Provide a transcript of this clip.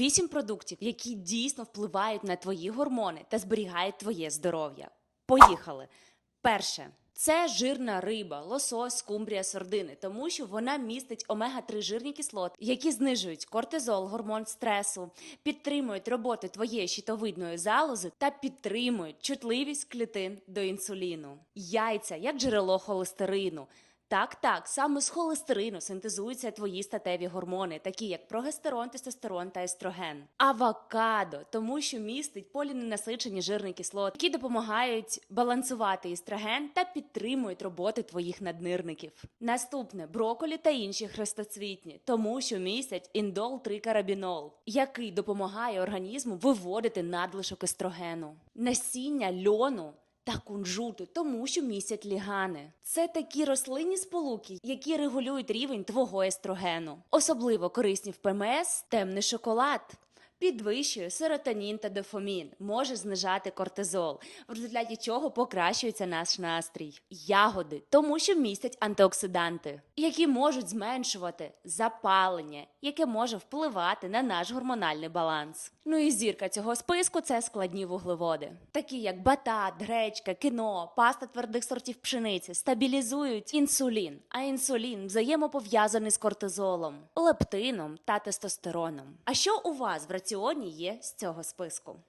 Вісім продуктів, які дійсно впливають на твої гормони та зберігають твоє здоров'я. Поїхали. Перше. Це жирна риба, лосось, скумбрія, сордини, тому що вона містить омега-3 жирні кислоти, які знижують кортизол, гормон стресу, підтримують роботу твоєї щитовидної залози та підтримують чутливість клітин до інсуліну. Яйця як джерело холестерину. Так, так, саме з холестерину синтезуються твої статеві гормони, такі як прогестерон, тестостерон та естроген. Авокадо, тому що містить поліненасичені жирні кислоти, які допомагають балансувати естроген та підтримують роботи твоїх наднирників. Наступне броколі та інші хрестоцвітні, тому що містять індол 3 карабінол, який допомагає організму виводити надлишок естрогену. Насіння льону та кунжуту, тому що місять лігани. Це такі рослинні сполуки, які регулюють рівень твого естрогену. Особливо корисні в ПМС темний шоколад. Підвищує серотонін та дофамін, може знижати кортизол, в результаті чого покращується наш настрій. Ягоди, тому що містять антиоксиданти, які можуть зменшувати запалення, яке може впливати на наш гормональний баланс. Ну і зірка цього списку це складні вуглеводи, такі як батат, гречка, кіно, паста твердих сортів пшениці, стабілізують інсулін, а інсулін взаємопов'язаний з кортизолом, лептином та тестостероном. А що у вас в раціоні є з цього списку?